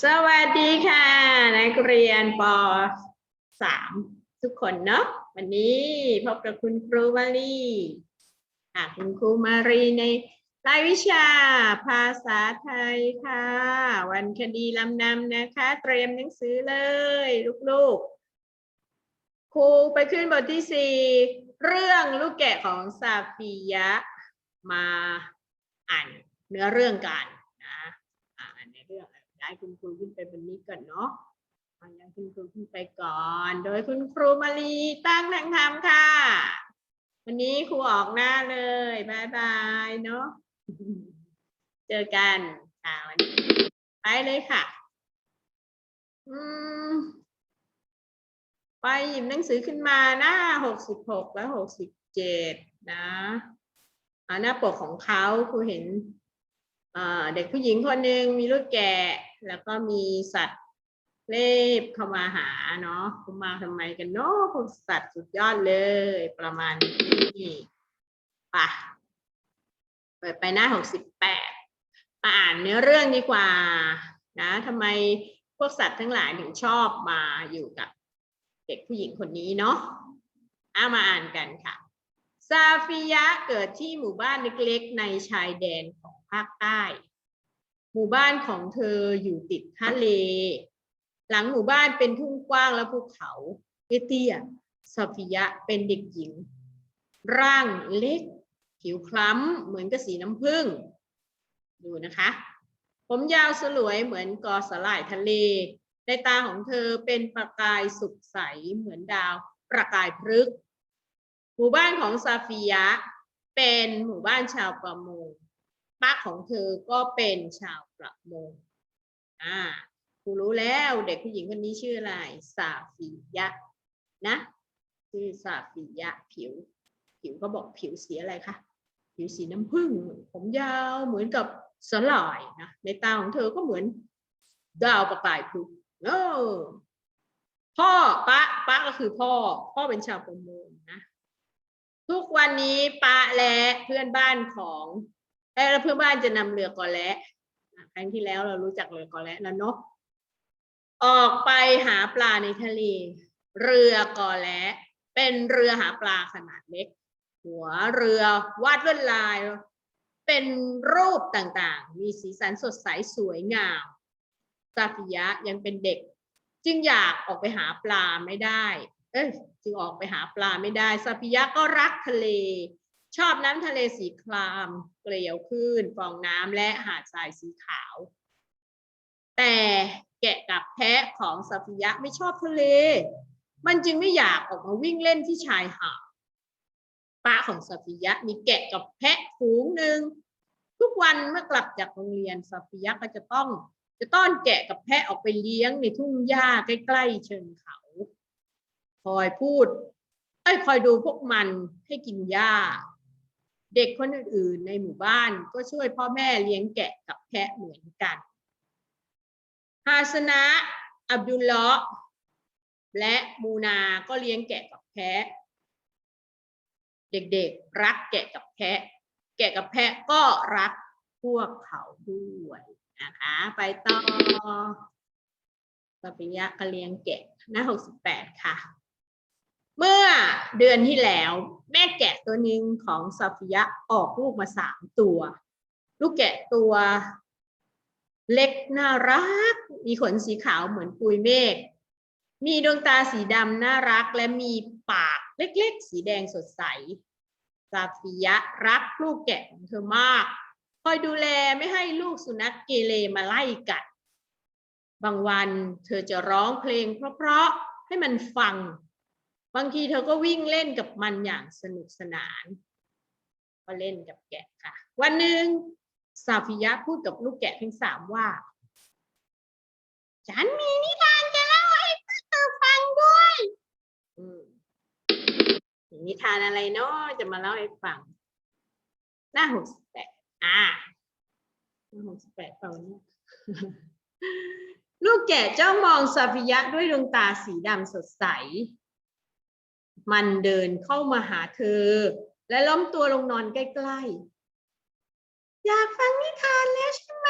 สวัสดีค่ะนักเรียนป .3 ทุกคนเนาะวันนี้พบกับคุณครูมารีค่ะคุณครูมารีในรายวิชาภาษาไทยค่ะ วันคดีลำนำนะคะ เตรียมหนังสือเลย ลูกๆ ครูไปขึ้นบทที่สี่เรื่องลูกแกะของซาฟิยะมาอ่านเนื้อเรื่องกันนะอ่านในเรื่อง ได้คุณครูขึ้นไปบนนี้ก่อนเนาะเอายังคุณครูขึ้นไปก่อน โดยคุณครูมาลีตั้งนั่งทำค่ะ วันนี้ครูออกหน้าเลยบายบายเนาะเจอกันค่ะวันนี้ไปเลยค่ะ อืมไปหยิบหนังสือขึ้นมาหน้าหกสิบหกและหกสิบเจ็ดนะหน้าปกของเขาครูเห็นเด็กผู้หญิงคนหนึ่งมีลูกแกะ แล้วก็มีสัตว์เล็บเข้ามาหาเนาะเข้ามาทำไมกันเนาะพวกสัตว์สุดยอดเลย ประมาณนี้ไป่ะเปิดไปหน้าหกสิบแปดมาอ่านเนื้อเรื่องดีกว่า นะทำไมพวกสัตว์ทั้งหลายถึงชอบมาอยู่กับเด็กผู้หญิงคนนี้เนาะเอามาอ่านกันค่ะ ซาฟิยะเกิดที่หมู่บ้านเล็กๆ ในชายแดนของภาคใต้ หมู่บ้านของเธออยู่ติดทะเล หลังหมู่บ้านเป็นทุ่งกว้างและภูเขาเตียๆซาฟิยะเป็นเด็กหญิง ร่างเล็ก ผิวคล้ำ เหมือนกับสีน้ำผึ้งดูนะคะ ผมยาวสลวยเหมือนกอสลายทะเล ในตาของเธอเป็นประกายสุขใสเหมือนดาวประกายพฤกษ์หมู่บ้านของซาฟิยะเป็นหมู่บ้านชาวประมง ป้าของเธอก็เป็นชาวประมงอ่าครูรู้แล้วเด็กผู้หญิงคนนี้ชื่ออะไรซาฟิยะนะชื่อซาฟิยะผิว ผิวก็บอกผิวสีอะไรคะผิวสีน้ำผึ้งผมยาวเหมือนกับสลายนะในตาของเธอก็เหมือนดาวประกายพฤกษ์เออพ่อปะปะก็คือพ่อ พ่อเป็นชาวประมงนะ ทุกวันนี้ปะและเพื่อนบ้านของ แล้วเพื่อนบ้านจะนำเรือกอและครั้งที่แล้วเรารู้จักเรือกอและแล้วเนาะออกไปหาปลาในทะเล เรือกอและ เป็นเรือหาปลาขนาดเล็ก หัวเรือวาดลวดลาย เป็นรูปต่างๆ มีสีสันสดใสสวยงามซาฟิยะยังเป็นเด็ก จึงอยากออกไปหาปลาไม่ได้ เอ้ยจึงออกไปหาปลาไม่ได้ซาฟิยะก็รักทะเล ชอบน้ำทะเลสีคราม เกลียวคลื่นฟองน้ำและหาดทรายสีขาว แต่แกะกับแพะของซาฟิยะไม่ชอบทะเล มันจึงไม่อยากออกมาวิ่งเล่นที่ชายหาดป้าของซาฟิยะมีแกะกับแพะฝูงหนึ่งทุกวันเมื่อกลับจากโรงเรียนซาฟิยะก็จะต้องจะต้อนแกะกับแพะออกไปเลี้ยงในทุ่งหญ้าใกล้ๆเชิงเขา คอยพูดเอ้ยคอยดูพวกมันให้กินหญ้า เด็กคนอื่นๆในหมู่บ้านก็ช่วยพ่อแม่เลี้ยงแกะกับแพะเหมือนกัน ฮาสนะ อับดุลเลาะและมูนา ก็เลี้ยงแกะกับแพะ เด็กๆรักแกะกับแพะ แกะกับแพะก็รักพวกเขาด้วยนะคะไปต่อปปิยะก็เลี้ยงแกะหน้าหกสิบแปดค่ะ เมื่อเดือนที่แล้ว แม่แกะตัวหนึ่งของซาฟิยะออกลูกมาสามตัว ลูกแกะตัวเล็กน่ารัก มีขนสีขาวเหมือนปุยเมฆ มีดวงตาสีดำน่ารักและมีปากเล็กๆ สีแดงสดใส ซาฟิยะรักลูกแกะของเธอมาก คอยดูแลไม่ให้ลูกสุนัขเกเรมาไล่กัด บางวันเธอจะร้องเพลงเพราะๆ ให้มันฟัง บางทีเธอก็วิ่งเล่นกับมันอย่างสนุกสนาน ก็เล่นกับแกะค่ะ วันหนึ่งซาฟิยะพูดกับลูกแกะทั้งสามว่า ฉันมีนิทานจะเล่าให้พวกเธอฟังด้วยนิทานอะไรเนาะจะมาเล่าให้ฟัง หน้าหกสิบแปดอ่าหน้าหกสิบแปดเปล่าเนี่ยลูกแกะจ้องมองซาฟิยะด้วยดวงตาสีดำสดใส มันเดินเข้ามาหาเธอ และล้มตัวลงนอนใกล้ๆ อยากฟังนิทานแล้วใช่ไหม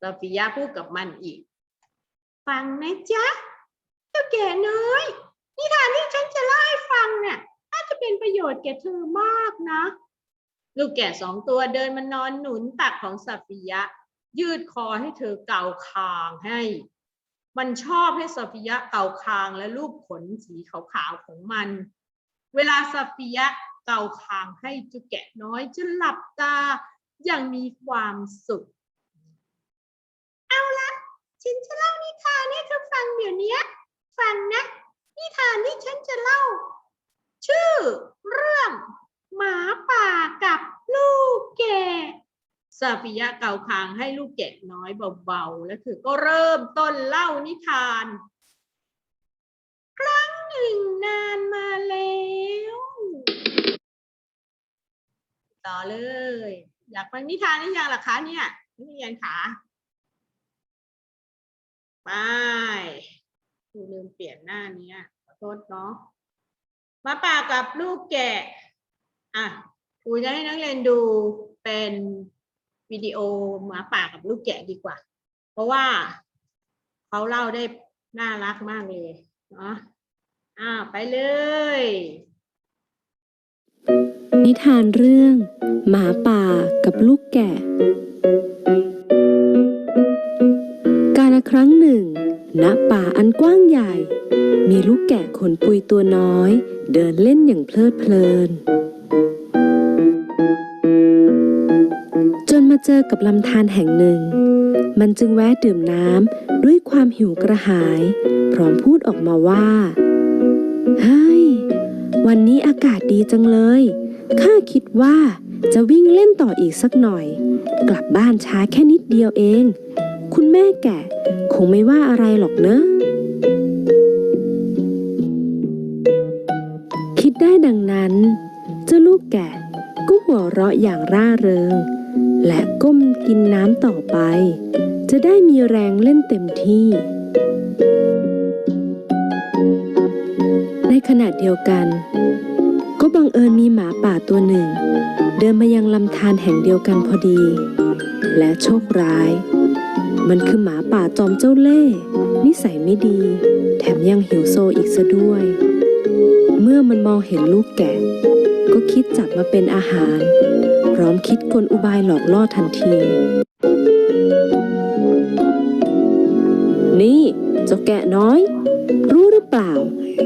ซาฟิยะพูดกับมันอีก ฟังนะจ๊ะเจ้าแก่น้อย นิทานที่ฉันจะเล่าให้ฟังเนี่ยน่าจะเป็นประโยชน์แก่เธอมากนะ ลูกแกะสองตัวเดินมานอนหนุนตักของสัฟฟิยะ ยืดคอให้เธอเกาคางให้ มันชอบให้สัฟฟิยะเกาคางและรูปขนสีขาวๆของมัน เวลาสัฟฟิยะเกาคางให้จุแกะน้อยจะหลับตาอย่างมีความสุข เอาละฉันจะเล่านิทานให้เธอฟังเดี๋ยวนี้ฟังนะ นิทานที่ฉันจะเล่า ชื่อเรื่อง หมาป่ากับลูกแกะ ซาฟิยะเกาคางให้ลูกแกะน้อยเบาๆ แล้วเธอก็เริ่มต้นเล่านิทาน ครั้งหนึ่งนานมาแล้ว ต่อเลย อยากฟังนิทานหรือยังล่ะคะเนี่ยนักเรียนคะไปครูลืมเปลี่ยนหน้านี้ขอโทษเนาะมาป่ากับลูกแกะ อะครูจะให้นักเรียนดูเป็น วิดีโอหมาป่ากับลูกแกะดีกว่า เพราะว่าเขาเล่าได้น่ารักมากเลยเนาะอ่าไปเลย นิทานเรื่อง หมาป่ากับลูกแกะ กาลครั้งหนึ่งณป่าอันกว้างใหญ่ มีลูกแกะขนปุยตัวน้อย เดินเล่นอย่างเพลิดเพลิน เจอกับลำธารแห่งหนึ่ง มันจึงแวะดื่มน้ำด้วยความหิวกระหาย พร้อมพูดออกมาว่าเฮ้ยวันนี้อากาศดีจังเลย ข้าคิดว่าจะวิ่งเล่นต่ออีกสักหน่อย กลับบ้านช้าแค่นิดเดียวเอง คุณแม่แก่คงไม่ว่าอะไรหรอกเนอะคิดได้ดังนั้น เจ้าลูกแก่ก็หัวเราะอย่างร่าเริง และก้มกินน้ำต่อไป จะได้มีแรงเล่นเต็มที่ ในขณะเดียวกัน ก็บังเอิญมีหมาป่าตัวหนึ่ง เดินมายังลำธารแห่งเดียวกันพอดี และโชคร้าย มันคือหมาป่าจอมเจ้าเล่ห์นิสัยไม่ดี แถมยังหิวโซอีกซะด้วย เมื่อมันมองเห็นลูกแกะ คิดจับมาเป็นอาหาร พร้อมคิดกลอุบายหลอกล่อทันที นี่เจ้าแกะน้อย รู้หรือเปล่า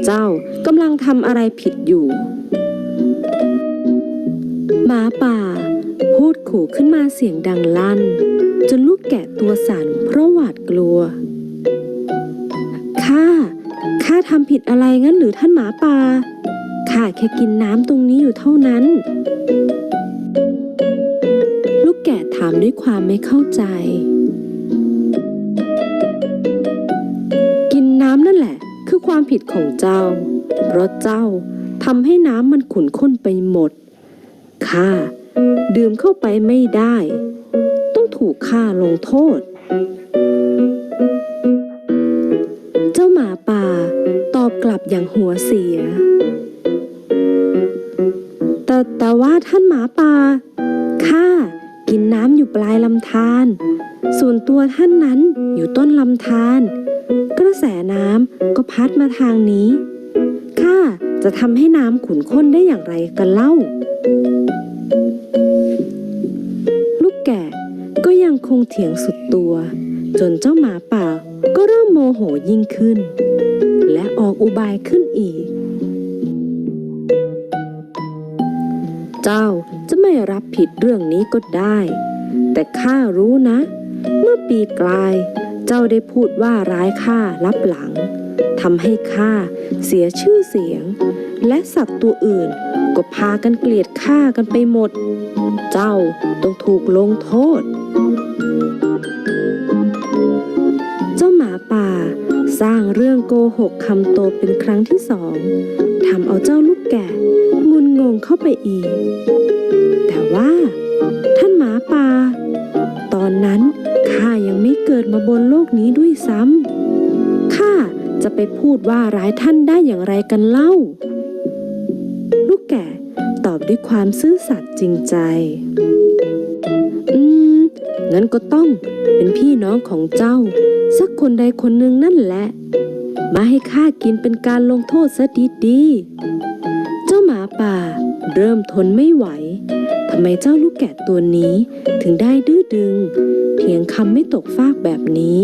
เจ้ากำลังทำอะไรผิดอยู่ หมาป่า พูดขู่ขึ้นมาเสียงดังลั่น จนลูกแกะตัวสั่นเพราะหวาดกลัวข้าข้าทำผิดอะไรงั้นหรือท่านหมาป่า ข้าแค่กินน้ำตรงนี้อยู่เท่านั้น ลูกแกะถามด้วยความไม่เข้าใจ กินน้ำนั่นแหละ คือความผิดของเจ้า เพราะเจ้าทำให้น้ำมันขุ่นข้นไปหมด ข้า ดื่มเข้าไปไม่ได้ ต้องถูกข้าลงโทษ มาทางนี้ข้าจะทำให้น้ำขุ่นข้นได้อย่างไรกันเล่า ลูกแกะก็ยังคงเถียงสุดตัว จนเจ้าหมาป่าก็เริ่มโมโหยิ่งขึ้น และออกอุบายขึ้นอีก เจ้าจะไม่รับผิดเรื่องนี้ก็ได้ แต่ข้ารู้นะ เมื่อปีกลาย เจ้าได้พูดว่าร้ายข้ารับหลัง ทำให้ข้าเสียชื่อเสียง และสัตว์ตัวอื่น ก็พากันเกลียดข้ากันไปหมด เจ้าต้องถูกลงโทษ เจ้าหมาป่า สร้างเรื่องโกหกคำโตเป็นครั้งที่สองทำเอาเจ้าลูกแก่งุนงงเข้าไปอีก แต่ว่า ท่านหมาป่า ตอนนั้นข้ายังไม่เกิดมาบนโลกนี้ด้วยซ้ำ จะไปพูดว่าร้ายท่านได้อย่างไรกันเล่า ลูกแก่ตอบด้วยความซื่อสัตย์จริงใจ อืม งั้นก็ต้องเป็นพี่น้องของเจ้า สักคนใดคนหนึ่งนั่นแหละ มาให้ข้ากินเป็นการลงโทษซะดีๆเจ้าหมาป่าเริ่มทนไม่ไหวทำไมเจ้าลูกแกะตัวนี้ถึงได้ดื้อดึงเถียงคำไม่ตกฟากแบบนี้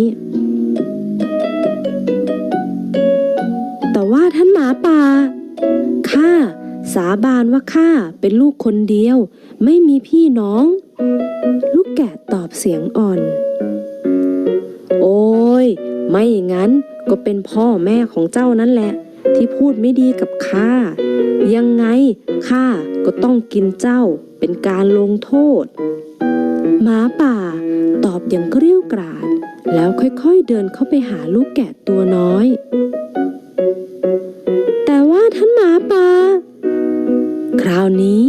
ว่าท่านหมาป่า ข้าสาบานว่าข้าเป็นลูกคนเดียว ไม่มีพี่น้อง ลูกแกะตอบเสียงอ่อน โอ้ย ไม่อย่างนั้นก็เป็นพ่อแม่ของเจ้านั่นแหละ ที่พูดไม่ดีกับข้า ยังไงข้าก็ต้องกินเจ้าเป็นการลงโทษ หมาป่าตอบอย่างเกรี้ยวกราด แล้วค่อยๆเดินเข้าไปหาลูกแกะตัวน้อย นี้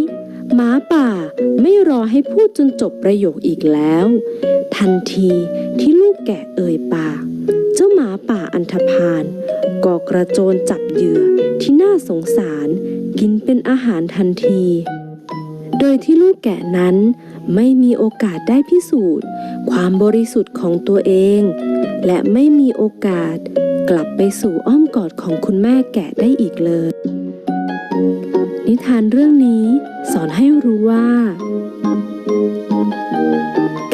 หมาป่าไม่รอให้พูดจนจบประโยคอีกแล้ว ทันทีที่ลูกแกะเอ่ยปากเจ้าหมาป่าอันธพาลก็กระโจนจับเหยื่อที่น่าสงสาร กินเป็นอาหารทันที โดยที่ลูกแกะนั้นไม่มีโอกาสได้พิสูจน์ ความบริสุทธิ์ของตัวเอง และไม่มีโอกาสกลับไปสู่อ้อมกอดของคุณแม่แกะได้อีกเลย นิทานเรื่องนี้สอนให้รู้ว่า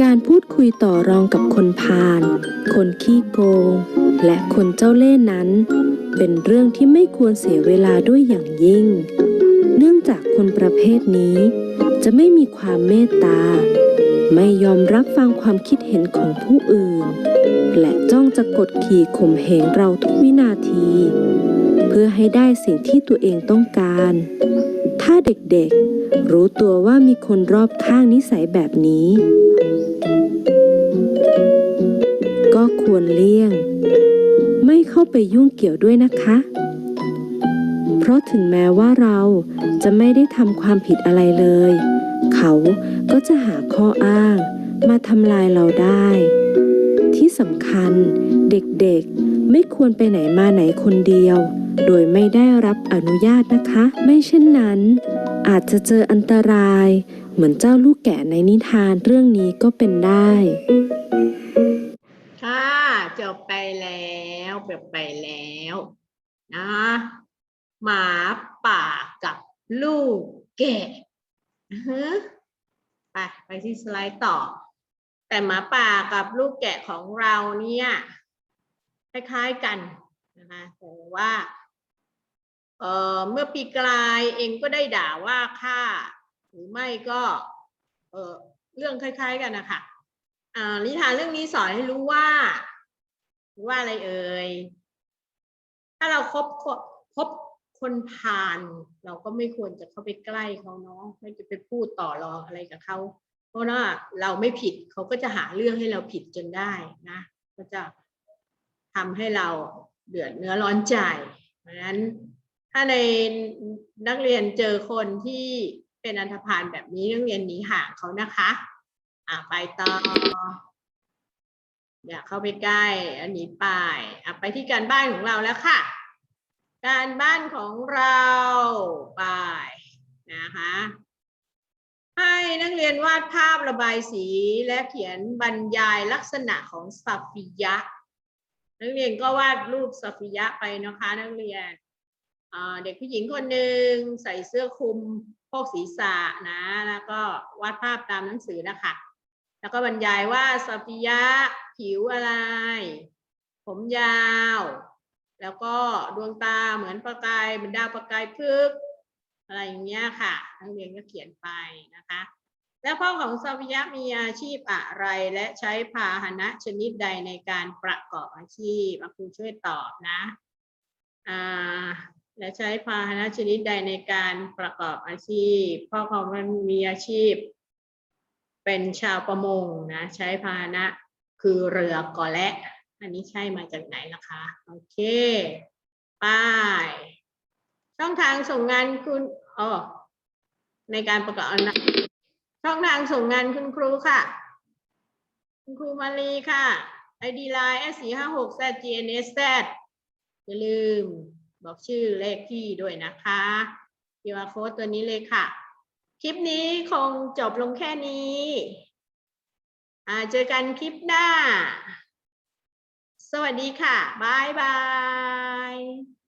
การพูดคุยต่อรองกับคนพาลคนขี้โกง และคนเจ้าเล่ห์นั้น เป็นเรื่องที่ไม่ควรเสียเวลาด้วยอย่างยิ่ง เนื่องจากคนประเภทนี้ จะไม่มีความเมตตา ไม่ยอมรับฟังความคิดเห็นของผู้อื่น และจ้องจะกดขี่ข่มเหงเราทุกวินาที เพื่อให้ได้สิ่งที่ตัวเองต้องการ ถ้าเด็กๆ รู้ตัวว่ามีคนรอบข้างนิสัยแบบนี้ ก็ควรเลี่ยง ไม่เข้าไปยุ่งเกี่ยวด้วยนะคะ เพราะถึงแม้ว่าเราจะไม่ได้ทำความผิดอะไรเลย เขาก็จะหาข้ออ้างมาทำลายเราได้ ที่สำคัญเด็กๆไม่ควรไปไหนมาไหนคนเดียว โดยไม่ได้รับอนุญาตนะคะ ไม่เช่นนั้น อาจจะเจออันตราย เหมือนเจ้าลูกแกะในนิทานเรื่องนี้ก็เป็นได้ ค่ะจบไปแล้วจบไปแล้วนะหมาป่ากับลูกแกะไปไปที่สไลด์ต่อ แต่หมาป่ากับลูกแกะของเราเนี่ยคล้ายๆกันนะคะแต่ว่า เอ่อเมื่อปีกลายเองก็ได้ด่าว่าข้าหรือไม่ก็เออเรื่องคล้าย ๆกันนะคะอ่านิทานเรื่องนี้สอนให้รู้ว่าว่าอะไรเอ่ยถ้าเราครบคนคบคนพาลเราก็ไม่ควรจะเข้าไปใกล้เขาเนาะไม่จะไปพูดต่อรองอะไรกับเขาเพราะว่าเราไม่ผิดเขาก็จะหาเรื่องให้เราผิดจนได้นะ ก็จะทำให้เราเดือดเนื้อร้อนใจเพราะฉะนั้น ถ้าในนักเรียนเจอคนที่เป็นอันธพาลแบบนี้นักเรียนหนีห่างเขานะคะ อะไปต่ออย่าเข้าไปใกล้ อันนี้ไปอะไปที่การบ้านของเราแล้วค่ะ การบ้านของเราไปนะคะ ให้นักเรียนวาดภาพระบายสีและเขียนบรรยายลักษณะของสัฟฟิยะ นักเรียนก็วาดรูปสัฟฟิยะไปนะคะ นักเรียน เด็กผู้หญิงคนหนึ่งใส่เสื้อคลุมโพกศีรษะนะ แล้วก็วาดภาพตามหนังสือนะคะ แล้วก็บรรยายว่าซาฟิยะผิวอะไร ผมยาว แล้วก็ดวงตาเหมือนประกายเหมือนดาวประกายพฤกอะไรอย่างเงี้ยค่ะนักเรียนก็เขียนไปนะคะ แล้วพ่อของซาฟิยะมีอาชีพอะไรและใช้พาหนะชนิดใดในการประกอบอาชีพครูช่วยตอบนะ อ่า และใช้พาหนะชนิดใดในการประกอบอาชีพพ่อของมันมีอาชีพ เป็นชาวประมงนะใช้พาหนะคือเรือกอและ อันนี้ใช่มาจากไหนล่ะคะ โอเค ป้าย ช่องทางส่งงานคุณอ๋อในการประกอบอันะช่องทางส่งงานคุณครูค่ะ คุณครูมาลีค่ะ ID line S 4 5 6 Z GNS Z อย่าลืม บอกชื่อเลขที่ด้วยนะคะ QR code ตัวนี้เลยค่ะ คลิปนี้คงจบลงแค่นี้เจอกันคลิปหน้า สวัสดีค่ะ บ๊ายบาย